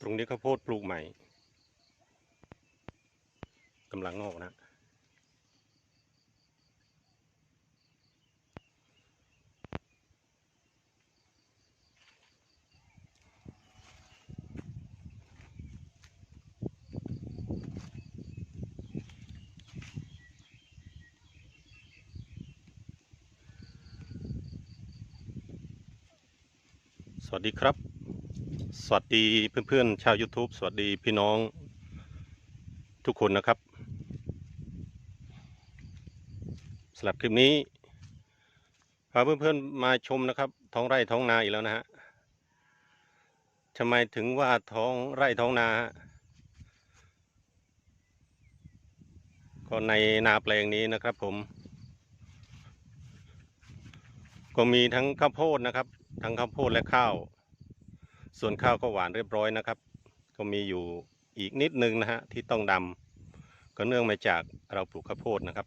ตรงนี้ข้าวโพดปลูกใหม่กำลังงอกนะ สวัสดีครับ สวัสดีเพื่อนๆ ชาว YouTube สวัสดีพี่น้องทุกคนนะครับสำหรับคลิปนี้พาเพื่อนๆมาชมนะครับ ท้องไร่ท้องนาอีกแล้วนะฮะทำไมถึงว่าท้องไร่ท้องนาก็ในนาแปลงนี้นะครับผม ก็มีทั้งข้าวโพดนะครับ ทั้งข้าวโพดและข้าว ส่วนข้าวก็หวานเรียบร้อยนะครับ ก็มีอยู่อีกนิดนึงนะฮะที่ต้องดำก็เนื่องมาจากเราปลูกข้าวโพดนะครับ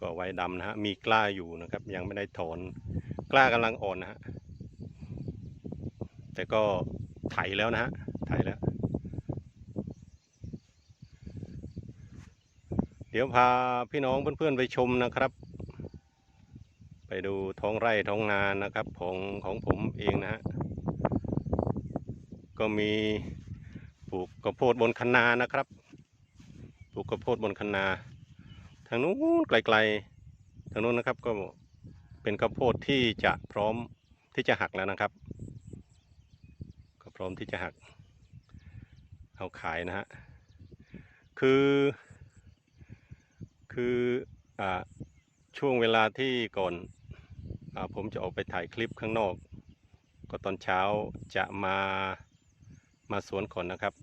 ก็ไว้ดำนะฮะมีกล้าอยู่นะครับ ยังไม่ได้ถอนกล้ากำลังอ่อนนะฮะแต่ก็ไถแล้วนะฮะไถแล้ว เดี๋ยวพาพี่น้องเพื่อนๆไปชมนะครับ ไปดูท้องไร่ท้องนานะครับ ของของผมเองนะฮะ ก็มีปลูกข้าวโพดบนคันนานะครับ ปลูกข้าวโพดบนคันนา ทางนู้นไกลๆ ทางนู้นนะครับก็เป็นข้าวโพดที่จะพร้อมที่จะหักแล้วนะครับ ก็พร้อมที่จะหัก เอาขายนะฮะ คือ คืออ่าช่วงเวลาที่ก่อนอาผมจะออกไปถ่ายคลิปข้างนอก ก็ตอนเช้าจะมา มาสวนก่อนนะครับ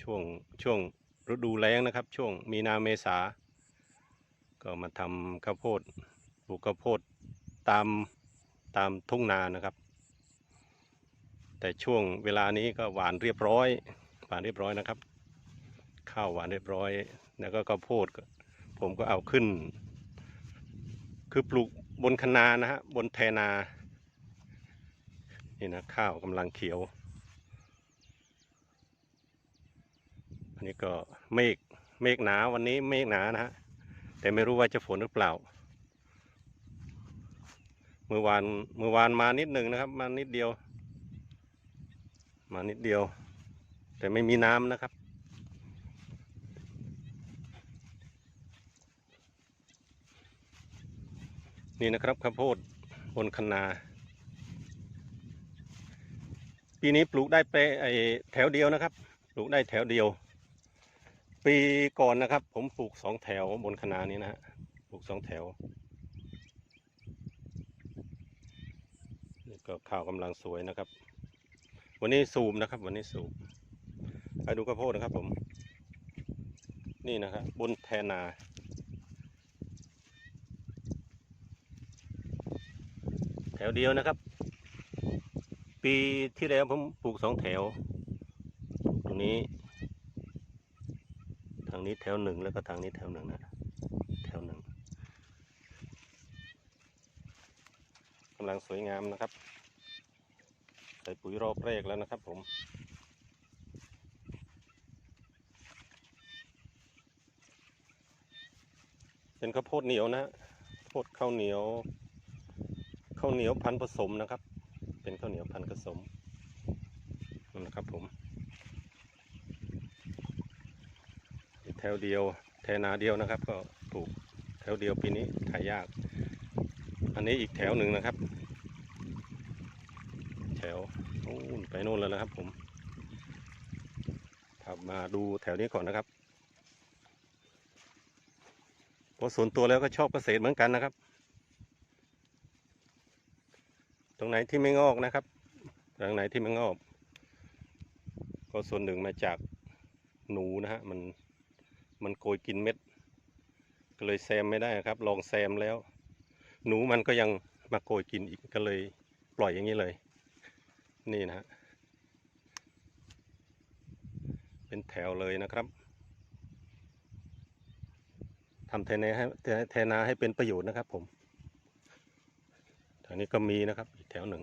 ช่วงช่วงฤดูแล้งนะครับ ช่วงมีนาเมษา ก็มาทำข้าวโพดปลูกข้าวโพดตามตามทุ่งนานะครับ แต่ช่วงเวลานี้ก็หวานเรียบร้อย หวานเรียบร้อยนะครับ ข้าวหวานเรียบร้อย แล้วก็ข้าวโพดผมก็เอาขึ้น คือปลูกบนคะนานะฮะบนแทนานี่นะข้าวกำลังเขียว นนี้ก็เมฆเมฆหนาวันนี้เมฆหนานะฮะแต่ไม่รู้ว่าจะฝนหรือเปล่า เมื่อวานเมื่อวานมานิดหนึ่งนะครับ มานิดเดียว มานิดเดียว แต่ไม่มีน้ำนะครับนี่นะครับข้าวโพดบนคะนา ปีนี้ปลูกได้ไปไอแถวเดียวนะครับ ปลูกได้แถวเดียว ปีก่อนนะครับ ผมปลูกสองแถวบนคะนานี้นะฮะปลูกสองแถวนี่ก็ข้าวกำลังสวยนะครับ วันนี้สูบนะครับ วันนี้สูบไปดูข้าวโพดนะครับ ผม นี่นะครับ บนแทนาแถวเดียวนะครับ ปีที่แล้วผมปลูกสองแถว ตรงนี้ นี้แถวหนึ่งแล้วก็ทางนี้แถวหนึ่งนะแถวหนึ่งกำลังสวยงามนะครับ ใส่ปุ๋ยรอบแรกแล้วนะครับผมเป็นข้าวโพดเหนียวนะโพดข้าวเหนียวข้าวเหนียวพันผสมนะครับ เป็นข้าวเหนียวพันผสมนั่นะครับผมอีกแถวเดียวแทนาเดียวนะครับ ก็ปลูกแถวเดียวปีนี้ถ่ายยาก อันนี้อีกแถวหนึ่งนะครับ แถวนู่นไปนู่นแล้วนะครับ ผมพามาดูแถวนี้ก่อนนะครับเพราะส่วนตัวแล้วก็ชอบเกษตรเหมือนกันนะครับ ตรงไหนที่ไม่งอกนะครับตรงไหนที่ไม่งอก ก็ส่วนหนึ่งมาจากหนูนะฮะมัน มันโกยกินเม็ด ก็เลยแซมไม่ได้ครับ ลองแซมแล้ว หนูมันก็ยังมาโกยกินอีกก็เลยปล่อยอย่างนี้เลย นี่นะฮะเป็นแถวเลยนะครับทำแทนาให้แทนาให้เป็นประโยชน์นะครับผมทางนี้ก็มีนะครับอีกแถวหนึ่ง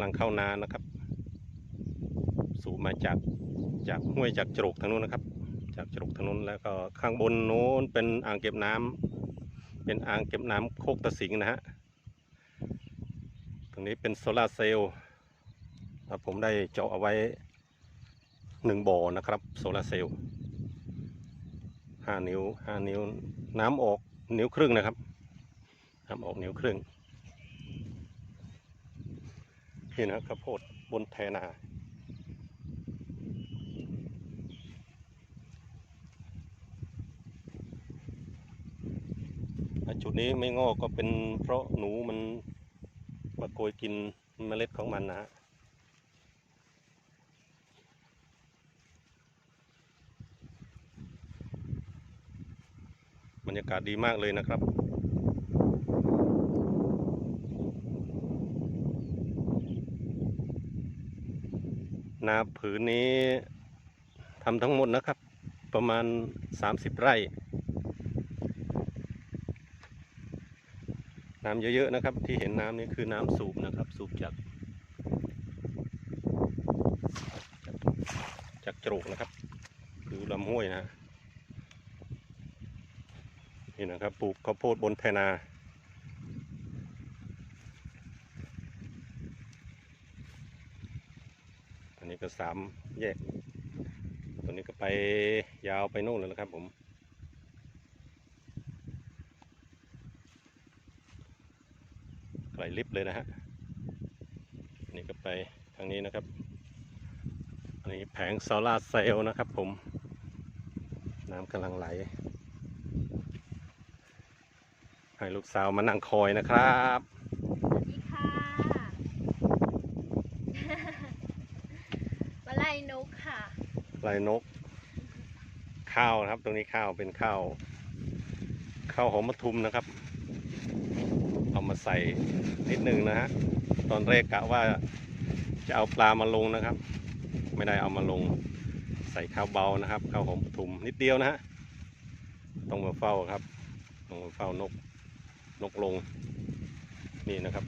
ำลังเข้านานะครับ สูบมาจากจากห้วยจากจรกทางนู้นนะครับ จากจรกทางนู้นแล้วก็ข้างบนโน้นเป็นอ่างเก็บน้ำเป็นอ่างเก็บน้ำโคกตะสิงนะฮะตรงนี้เป็นโซลาร์เซลล์ผมได้เจาะเอาไว้หนึ่งบ่อนะครับโซลาร์เซลล์ห้านิ้วห้านิ้ว น้ำออกนิ้วครึ่งนะครับน้ำออกนิ้วครึ่ง นี่นะข้าวโพดบนแทนาจุดนี้ไม่งอกก็เป็นเพราะหนูมันมาโกยกินเมล็ดของมันนะฮะบรรยากาศดีมากเลยนะครับ นาผืนนี้ทำทั้งหมดนะครับ ประมาณ 30 ไร่ น้ำเยอะ ๆ นะครับ ที่เห็นน้ำนี่คือน้ำสูบนะครับ สูบจาก จากจรกนะครับคือลำห้วยนะ นี่นะครับ ปลูกข้าวโพดบนแพนา อันนี้ ก็สามแยก ตัวนี้ก็ไปยาวไปโน่นเลยนะครับผมไกลลิฟต์เลยนะฮะอันนี้ก็ไปทางนี้นะครับ อันนี้แผงโซลาร์เซลล์นะครับผม น้ำกำลังไหล ให้ลูกสาวมานั่งคอยนะครับ สวัสดีค่ะ มาไล่นกค่ะ ลายนก ข้าวนะครับ ตรงนี้ข้าวเป็นข้าวข้าวหอมมะทุมนะครับ เอามาใส่นิดนึงนะฮะตอนแรกกะว่าจะเอาปลามาลงนะครับ ไม่ได้เอามาลง ใส่ข้าวเบานะครับข้าวหอมมะทุมนิดเดียวนะฮะต้องมาเฝ้าครับต้องมาเฝ้านกนกลงนี่นะครับ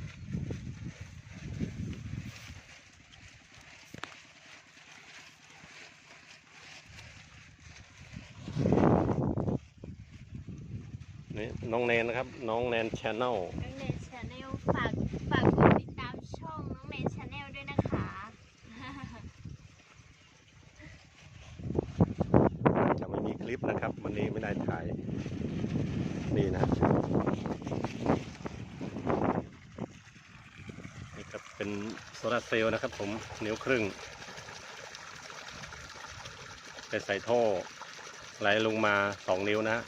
นี่น้องแนนนะครับ น้องแนนชาแนลน้องเนนชาแนลฝากฝากกดติดตามช่องน้องเนนชาแนลด้วยนะคะ จะไม่มีคลิปนะครับ วันนี้ไม่ได้ถ่าย นี่นะนี่ครับเป็นโซลาร์เซลล์นะครับ ผมนิ้วครึ่งไปใส่ท่อไหลลงมาสองนิ้วนะ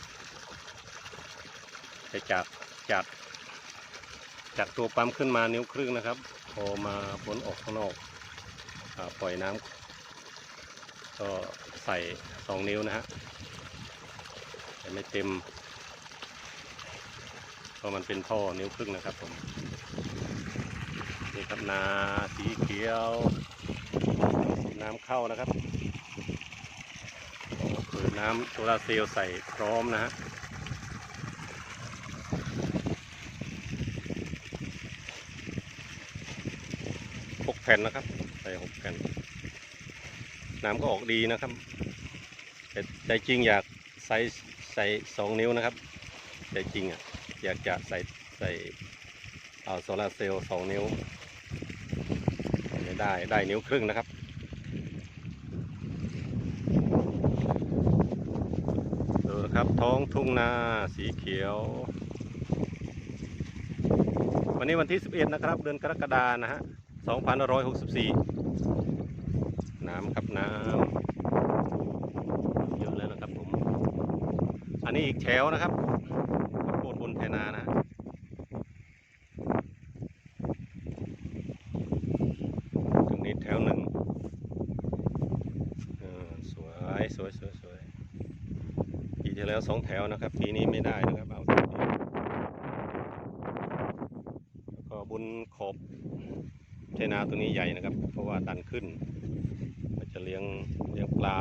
ฮะจากจากจากตัวปั๊มขึ้นมานิ้วครึ่งนะครับ พอมาพ้นออกข้างนอกอปล่อยน้ำก็ใส่สองนิ้วนะฮะแต่ไม่เต็มเพราะมันเป็นท่อนิ้วครึ่งนะครับผมนี่ครับนาสีเขียว น้ำเข้านะครับเปิดน้ำโซลาร์เซลล์ใส่พร้อมนะฮะ แผ่นนะครับ ใส่หกแผ่น น้ำก็ออกดีนะครับ แต่ใจจริงอยากใส่ใส่สองนิ้วนะครับ ใจจริงอะอยากจะใส่ใส่เอาโซลาเซลล์สองนิ้วไม่ได้ได้นิ้วครึ่งนะครับดูนะครับท้องทุ่งนาสีเขียว วันนี้วันที่ 11 นะครับ เดือนกรกฎานะฮะ 2564 น้ำครับน้ำเยอะแล้วนะครับผม อันนี้อีกแถวนะครับข้าวโพดบนแทนานะตรงนี้แถวหนึ่งสวยสวยสวยสวยปีที่แล้วสองแถวนะครับ ปีนี้ไม่ได้นะครับเอาทีเดียวแล้วก็บนขอบ เทนา ตัวนี้ใหญ่นะครับ เพราะว่าดันขึ้นก็จะเลี้ยงเลี้ยงปลา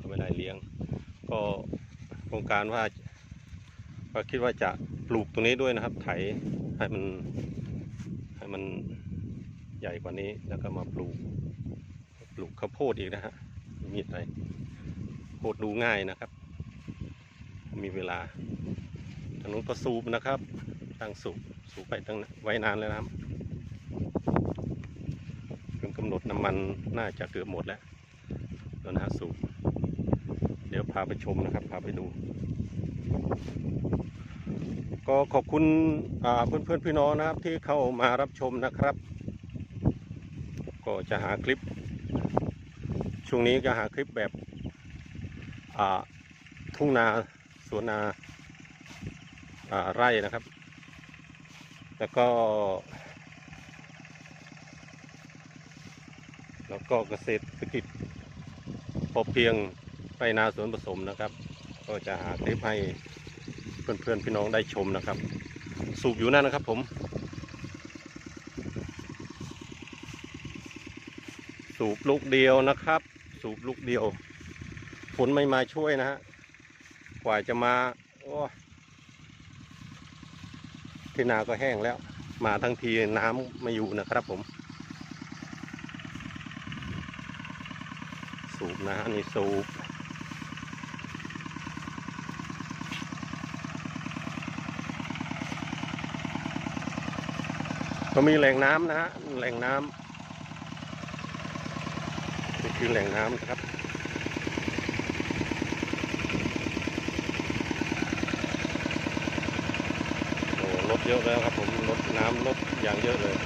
ก็ไม่ได้เลี้ยง ก็โครงการว่าก็คิดว่าจะปลูกตรงนี้ด้วยนะครับ ไถให้มันให้มันใหญ่กว่านี้แล้วก็มาปลูก ปลูกข้าวโพดอีกนะฮะมีดอะไรโพดดูง่ายนะครับ มีเวลาทางนู้นก็สูบนะครับตั้งสูบสูบไปตั้งไว้นานแล้วนะครับำหนดน้ำมันน่าจะเกือบหมดแล้วแล้วนะฮะสูบเดี๋ยวพาไปชมนะครับ พาไปดู ก็ขอบคุณเพื่อนเพื่อนพี่น้องนะครับที่เข้ามารับชมนะครับ ก็จะหาคลิป ช่วงนี้จะหาคลิปแบบทุ่งนาสวนนาอ่าไร่นะครับ แล้วก็ แล้ว ก็เกษตรกิจพอเพียงไรนาสวนผสมนะครับ ก็จะหาคลิปให้เพื่อนๆพี่น้องได้ชมนะครับ สูบอยู่นั่นนะครับผมสูบลูกเดียวนะครับ สูบลูกเดียวฝนไม่มาช่วยนะฮะกว่าจะมาโอ้ที่นาก็แห้งแล้ว มาทั้งทีน้ำไม่อยู่นะครับผม สูบ นะฮะนี่สูบก็มีแหล่งน้ำนะฮะแหล่งน้ำนี่คือแหล่งน้ำนะครับโอ้ลดเยอะแล้วครับผมลดน้ำลดอย่างเยอะเลย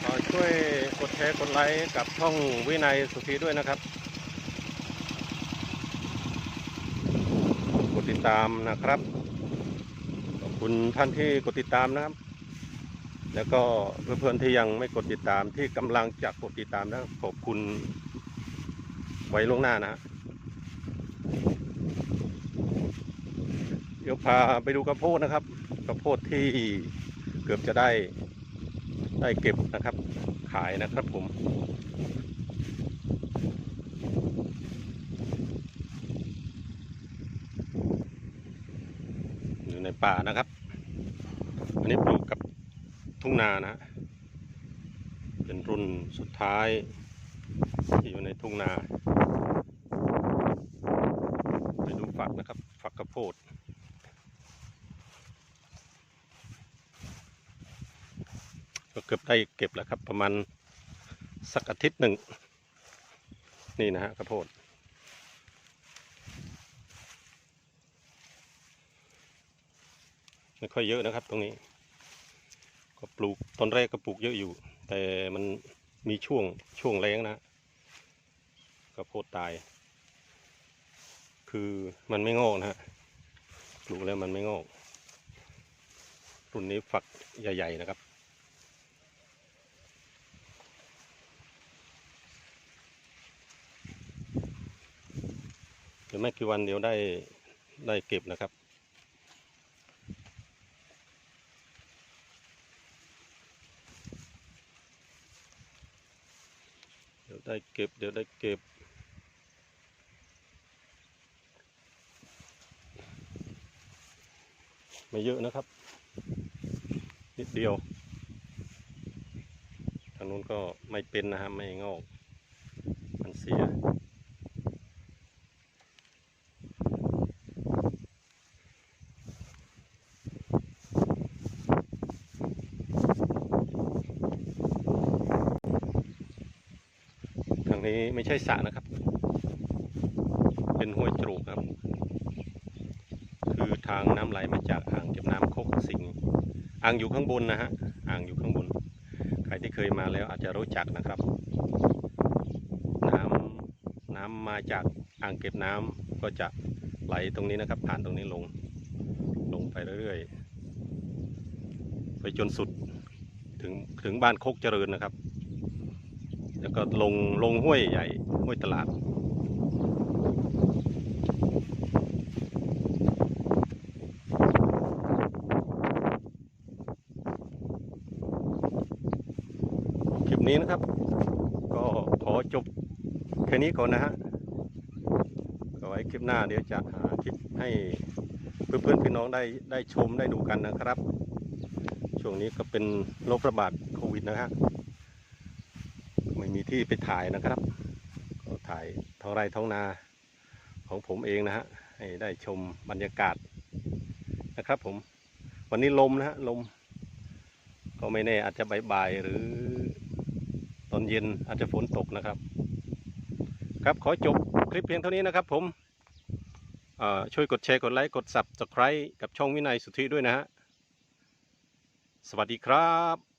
เอ่อช่วยกดแช ร์กดไลค์กับช่องวินัยสุธีด้วยนะครับ กดติดตามนะครับ ขอบคุณท่านที่กดติดตามนะครับ แล้วก็เพื่อนๆที่ยังไม่กดติดตามที่กำลังจะกดติดตามนะขอบคุณไว้ล่วงหน้านะฮะเดี๋ยวพาไปดูกระโพดนะครับ กระโพดที่เกือบจะได้ได้เก็บนะครับายนะครับผม อยู่ในป่านะครับ อันนี้ปลูกกับทุ่งนานะฮะเป็นรุ่นสุดท้ายที่อยู่ในทุ่งนา ไปดูฝักนะครับ ฝักกระโพด เกือบได้เก็บแล้วครับ ประมาณสักอาทิตย์หนึ่ง นี่นะฮะข้าวโพดไม่ค่อยเยอะนะครับตรงนี้ ก็ปลูกตอนแรกก็ปลูกเยอะอยู่ แต่มันมีช่วงช่วงแรงนะข้าวโพดตาย คือมันไม่งอกนะฮะปลูกแล้วมันไม่งอก รุ่นนี้ฝักใหญ่ ๆ นะครับ เดี๋ยวไม่กี่วันเดี๋ยวได้ได้เก็บนะครับ เดี๋ยวได้เก็บ เดี๋ยวได้เก็บไม่เยอะนะครับ นิดเดียว ทางนู้นก็ไม่เป็นนะฮะไม่งอก มันเสีย นี้ไม่ใช่สระนะครับ เป็นห้วยจรูกครับ คือทางน้ำไหลมาจากอ่างเก็บน้ำโคกสิงอ่างอยู่ข้างบนนะฮะอ่างอยู่ข้างบน ใครที่เคยมาแล้วอาจจะรู้จักนะครับ น้ำน้ำมาจากอ่างเก็บน้ำก็จะไหลตรงนี้นะครับ ผ่านตรงนี้ลง ลงไปเรื่อยๆไปจนสุดถึงถึงบ้านโคกเจริญนะครับ แล้วก็ลงลงห้วยใหญ่ห้วยตลาด คลิปนี้นะครับ ก็ขอจบแค่นี้ก่อนนะฮะก็ไว้คลิปหน้าเดี๋ยวจะหาคลิปให้เพื่อนเพื่อนพี่น้องได้ได้ชมได้ดูกันนะครับ ช่วงนี้ก็เป็นโรคระบาดโควิดนะครับ ไม่มีที่ไปถ่ายนะครับ ก็ถ่ายท้องไร่ท้องนาของผมเองนะฮะให้ได้ชมบรรยากาศนะครับผมวันนี้ลมนะฮะลม ก็ไม่แน่อาจจะบ่ายๆหรือตอนเย็นอาจจะฝนตกนะครับ ครับขอจบคลิปเพียงเท่านี้นะครับผมช่วยกดแชร์กดไลค์กด subscribe กับช่องวินัยสุทธิด้วยนะฮะ สวัสดีครับ